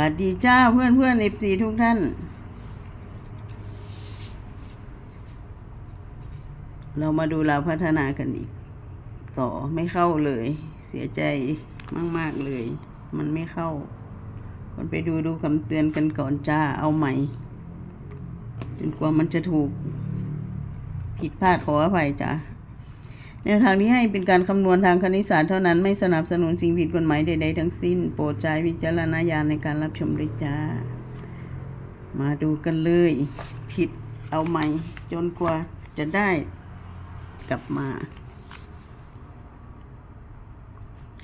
วัสดีจ้าเพื่อนเพื่อนเอฟซีทุกท่าน เรามาดูเราพัฒนากันอีก ต่อไม่เข้าเลย เสียใจมาก ๆ เลย มันไม่เข้าก่อนไปดูดูคำเตือนกันก่อนจ้าเอาใหม่จนกว่ามันจะถูก ผิดพลาดขออภัยจ้า แนวทางนี้ให้เป็นการคำนวณทางคณิตศาสตร์เท่านั้นไม่สนับสนุนสิ่งผิดกฎหมายใดๆทั้งสิ้น โปรดใช้วิจารณญาณในการรับชมด้วยจ้า มาดูกันเลย ผิดเอาใหม่ จนกว่าจะได้กลับมา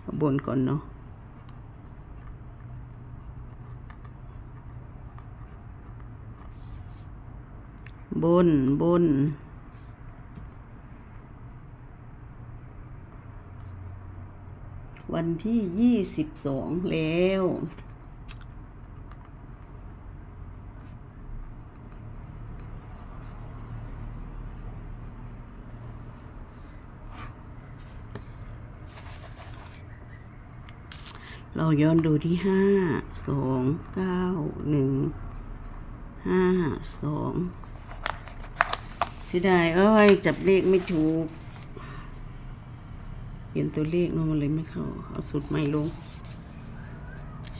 เอาบนก่อนเนาะบนบน วันที่ยี่สิบสองแล้ว เราย้อนดูที่ห้าสองเก้าหนึ่งห้าสองเสียดายเอ้ย จับเลขไม่ถูก ลี่ยนตัวเลขนมันเลยไม่เข้า เอาสุดใหม่ลง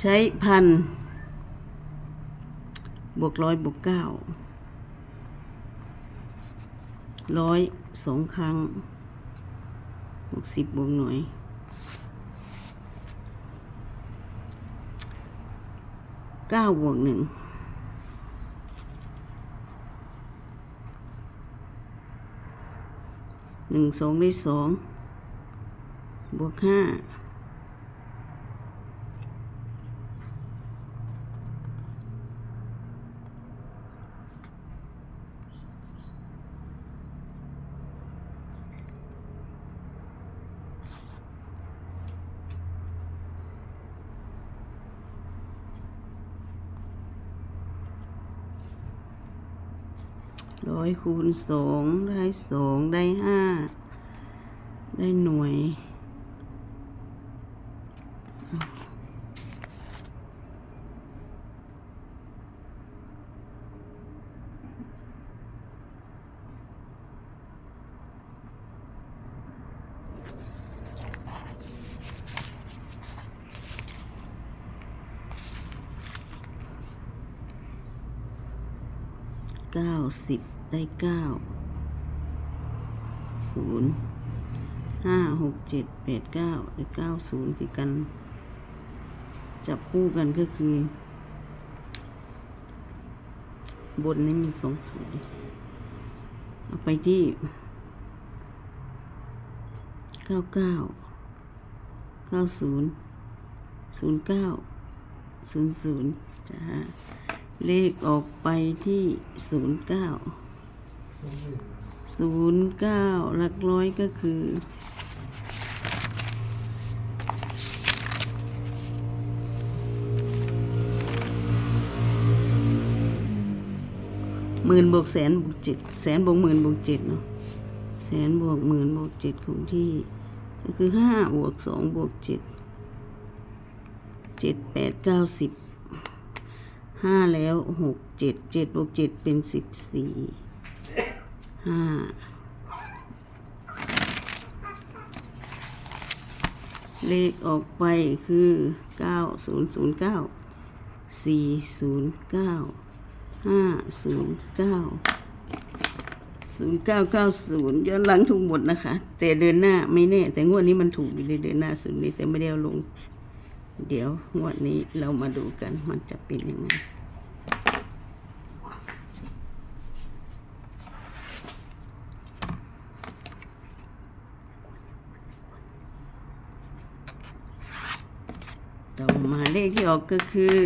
ใช้พันบวกร้อยบวกเก้าร้อยสองครั้งบวกสิบบวกหน่วยเก้าบวกหนึ่งหนึ่งสองได้สอง บวกห้าร้อยคูณสองได้สองได้ห้าได้หน่วย เก้าสิบได้เก้าศูนย์ห้าหกเจ็ดแปดเก้าได้เก้าศูนย์คือกัน จับคู่กันก็คือ บนนี้มีสองศูนย์เอาไปที่เก้าเก้าเก้าศูนย์ศูนย์เก้าศูนย์ศูนย์จ้า เลขออกไปที่ศูนย์เก้าศูนย์เก้าหลักร้อยก็คือหมื่นบวกแสนบวกเจ็ดแสนบวกหมื่นบวกเจ็ดเนาะแสนบวกหมื่นบวกเจ็ดคงที่ ก็คือห้าบวกสองบวกเจ็ดเจ็ดแปดเก้าสิบ ห้าแล้วหกเจ็ดเจ็ดบวกเจ็ดเป็นสิบสี่ห้าเลขออกไปคือเก้าศูนย์ศูนย์เก้าสี่ศูนย์เก้าห้าศูนย์เก้าศูนย์เก้าเก้าศูนย์ย้อนหลังถูกหมดนะคะ แต่เดินหน้าไม่แน่ แต่งวดนี้มันถูกอยู่ในเดินหน้าศูนย์นี้แต่ไม่ได้เอาลง เดี๋ยวงวดนี้เรามาดูกันมันจะเป็นยังไงต่อมาเลขที่ออกก็คือ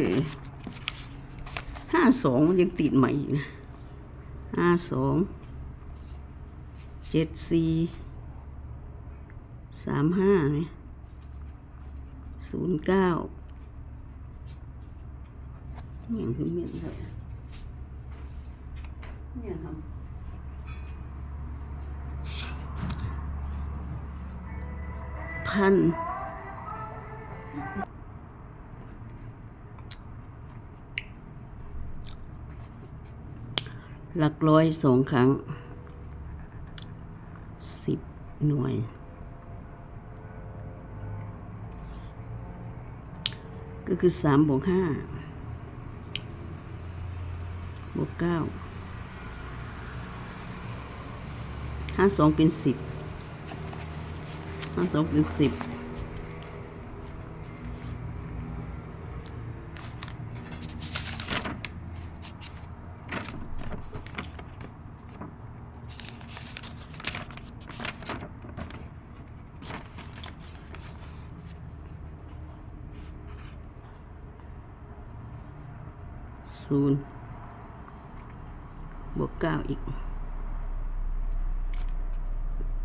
ห้าสองมันยังติดใหม่อยู่นะห้าสองเจ็ดสี่สามห้าไหม ศูนย์เก้าอย่างที่เมียนเลยเนี่ยครับพันหลักร้อยสองครั้งสิบหน่วย ก็คือสามบวกห้าบวกเก้าห้าสองเป็นสิบห้าสองเป็นสิบ ศูนย์บวกเก้าอีก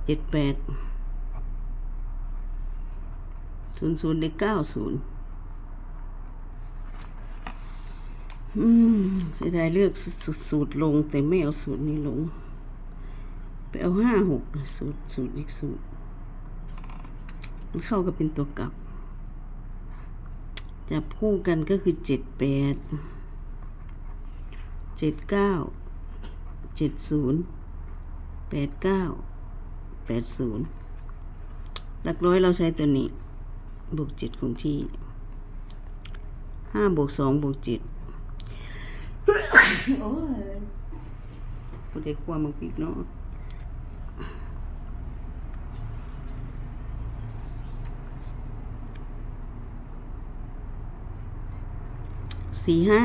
เจ็ดแปดศูนย์ศูนย์ได้เก้าศูนย์อืมเสียดายเลือกสูตรสูตรลงแต่ไม่เอาสูตรนี้ลง ไปเอาห้าหกสูตรสูตรอีกสูตร มันเข้ากับเป็นตัวกลับ จับคู่กันก็คือเจ็ดแปด เจ็ดเก้าเจ็ดศูนย์แปดเก้าแปดศูนย์หลักร้อยเราใช้ตัวนี้ บวกเจ็ดคงที่ห้าบวกสองบวกเจ็ดโอ้ยผู้เด็กความมึงปิกเนาะสี่ห้า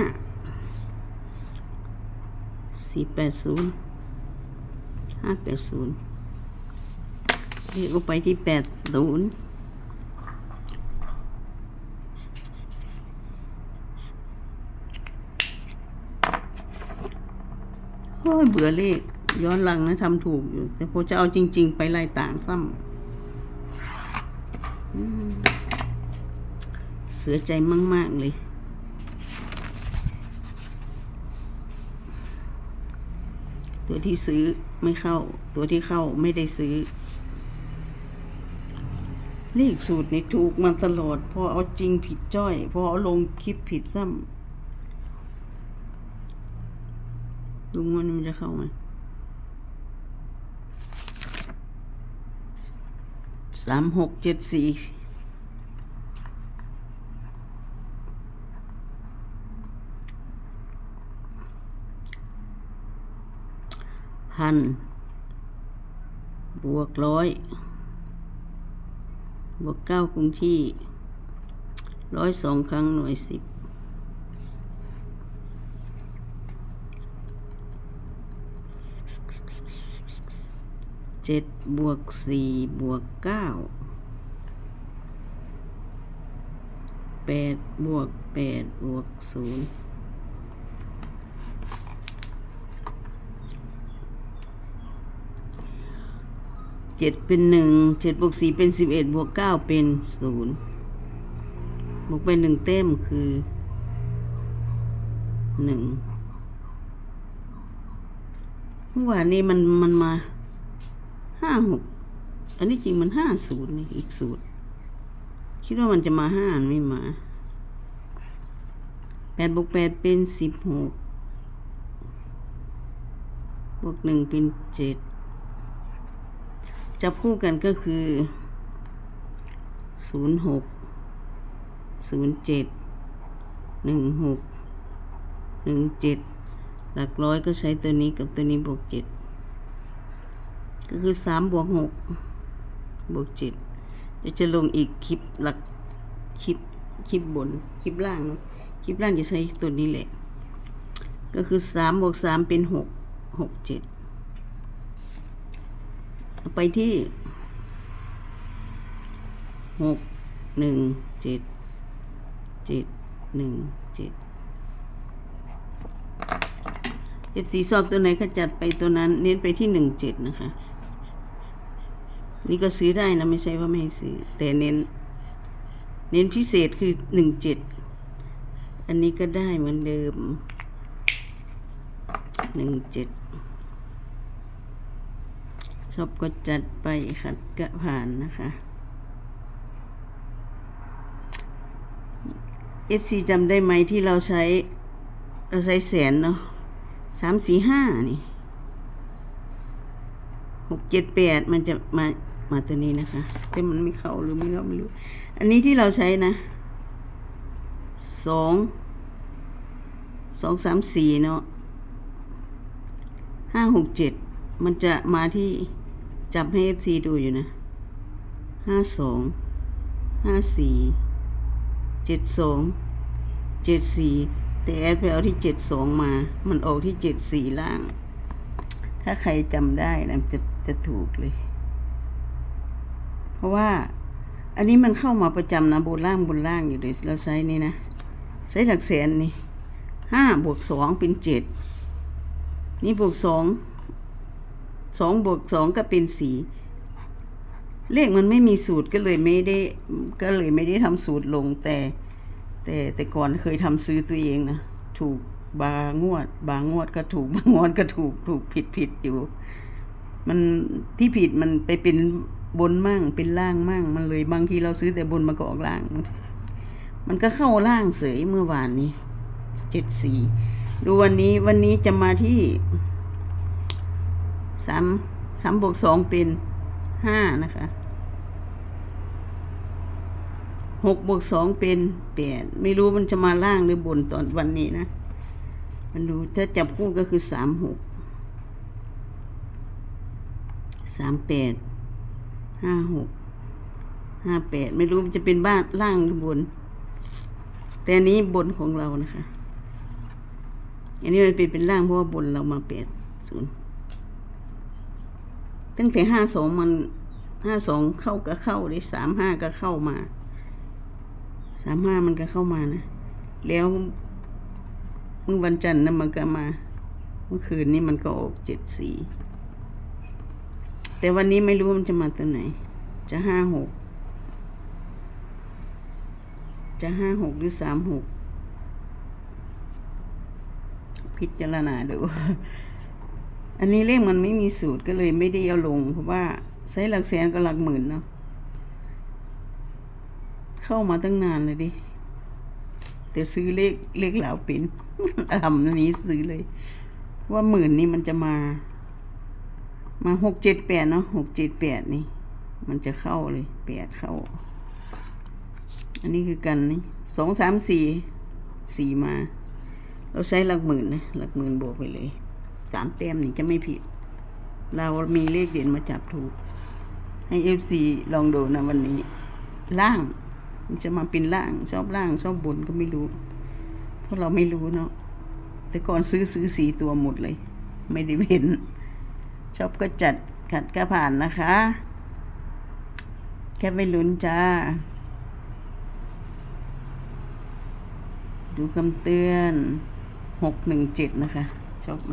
สี่แปดศูนย์ห้าแปดศูนย์เรียกไปที่แปดศูนย์โอ้ยเบื่อเลข ย้อนหลังนะทำถูกอยู่ แต่พอจะเอาจริง ๆ ไปไล่ต่างซ้ำเสือใจมาก ๆ เลย ตัวที่ซื้อไม่เข้า ตัวที่เข้าไม่ได้ซื้อ เลขสูตรนี่ถูกมาตลอด พอเอาจริงผิดจ้อย พอเอาลงคลิปผิดซ้ำลุงว่ามันจะเข้าไหมสามหกเจ็ดสี่ พันบวกร้อยบวกเก้าคงที่ร้อยสองครั้งหน่วยสิบเจ็ดบวกสี่บวกเก้าแปดบวกแปดบวกศูนย์ เจ็ดเป็นหนึ่งเจ็ดบวกสี่เป็นสิบเอ็ดบวกเก้าเป็นศูนย์บวกไปหนึ่งเต็มคือหนึ่งเมื่อวานนี้มันมันมาห้าหกอันนี้จริงมันห้าศูนย์นี่อีกสูตรคิดว่ามันจะมาห้าไม่มาแปดบวกแปดเป็นสิบหกบวกหนึ่งเป็นเจ็ด จับคู่กันก็คือศูนย์หกศูนย์เจ็ดหนึ่งหกหนึ่งเจ็ดหลักร้อยก็ใช้ตัวนี้กับตัวนี้บวกเจ็ดก็คือสามบวกหกบวกเจ็ดเดี๋ยวจะลงอีกคลิปหลักคลิปคลิปบน คลิปล่างเนอะคลิปล่างจะใช้ตัวนี้แหละ ก็คือสามบวกสามเป็นหกหกเจ็ด ไปที่หกหนึ่งเจ็ดเจ็ดหนึ่งเจ็ดเจ็ดสีซอกตัวไหนก็จัดไปตัวนั้น เน้นไปที่หนึ่งเจ็ดนะคะ นี่ก็ซื้อได้นะ ไม่ใช่ว่าไม่ให้ซื้อ แต่เน้น เน้นพิเศษคือหนึ่งเจ็ดอันนี้ก็ได้เหมือนเดิมหนึ่งเจ็ด ชอบก็จัดไปขัดกะผ่านนะคะ FC จำได้ไหมที่เราใช้ เราใช้แสนเนาะสามสี่ห้านี่หกเจ็ดแปดมันจะมามาตัวนี้นะคะ แต่มันไม่เข้าหรือไม่เข้าไม่รู้ อันนี้ที่เราใช้นะสองสองสามสี่เนาะห้าหกเจ็ดมันจะมาที่ จับให้เอฟซีดูอยู่นะห้าสองห้าสี่เจ็ดสองเจ็ดสี่แต่แอดไปเอาที่เจ็ดสองมา มันออกที่เจ็ดสี่ล่าง ถ้าใครจำได้นะจะจะถูกเลย เพราะว่าอันนี้มันเข้ามาประจำนะบนล่างบนล่างอยู่เลยเราใช้นี่นะใช้หลักแสนนี่ห้าบวกสองเป็นเจ็ดนี่บวกสอง สองบวกสองก็เป็นสี่เลขมันไม่มีสูตรก็เลยไม่ได้ก็เลยไม่ได้ทำสูตรลงแต่ แต่แต่ก่อนเคยทำซื้อตัวเองนะถูกบางวด บางงวดก็ถูกบางงวดก็ถูกถูกผิดผิดอยู่ มันที่ผิดมันไปเป็นบนมั่งเป็นล่างมั่ง มันเลยบางทีเราซื้อแต่บนมาก็ออกล่าง มันก็เข้าล่างเสยเมื่อวานนี้เจ็ดสี่ดูวันนี้วันนี้จะมาที่ สามสามบวกสองเป็นห้านะคะหกบวกสองเป็นแปดไม่รู้มันจะมาล่างหรือบนตอนวันนี้นะ มันดูถ้าจับคู่ก็คือสามหกสามแปดห้าหกห้าแปดไม่รู้มันจะเป็นบ้านล่างหรือบน แต่นี้บนของเรานะคะ อันนี้มันเป็นเป็นล่างเพราะว่าบนเรามาแปดศูนย์ ตั้งแต่ห้าสองมันห้าสองเข้าก็เข้าเลยสามห้าก็เข้ามาสามห้ามันก็เข้ามานะ แล้วเมื่อวันจันทร์นะมันก็มา เมื่อคืนนี้มันก็ออกเจ็ดสี่แต่วันนี้ไม่รู้มันจะมาตัวไหน จะห้าหกจะห้าหกหรือสามหกพิจารณาดู อันนี้เลขมันไม่มีสูตรก็เลยไม่ได้เอาลง เพราะว่าใช้หลักแสนกับหลักหมื่นเนาะเข้ามาตั้งนานเลยดิ แต่ซื้อเลขเลขเหลาเป็นทำอันนี้ซื้อเลย ว่าหมื่นนี่มันจะมา มาหกเจ็ดแปดเนาะหกเจ็ดแปดนี่ มันจะเข้าเลยแปดเข้า อันนี้คือกันนี่สองสามสี่สี่มา เราใช้หลักหมื่นนะหลักหมื่นบวกไปเลย สามแต้มนี่จะไม่ผิด เรามีเลขเด่นมาจับถูก ให้เอฟซีลองดูนะวันนี้ ล่าง มันจะมาเป็นล่าง ชอบล่าง ชอบบนก็ไม่รู้ เพราะเราไม่รู้เนาะแต่ก่อนซื้อซื้อสีตัวหมดเลย ไม่ได้เห็น ชอบก็จัดขัดก็ผ่านนะคะ แค่ไม่ลุ้นจ้า ดูคำเตือนหกหนึ่งเจ็ดนะคะ ชอบไหม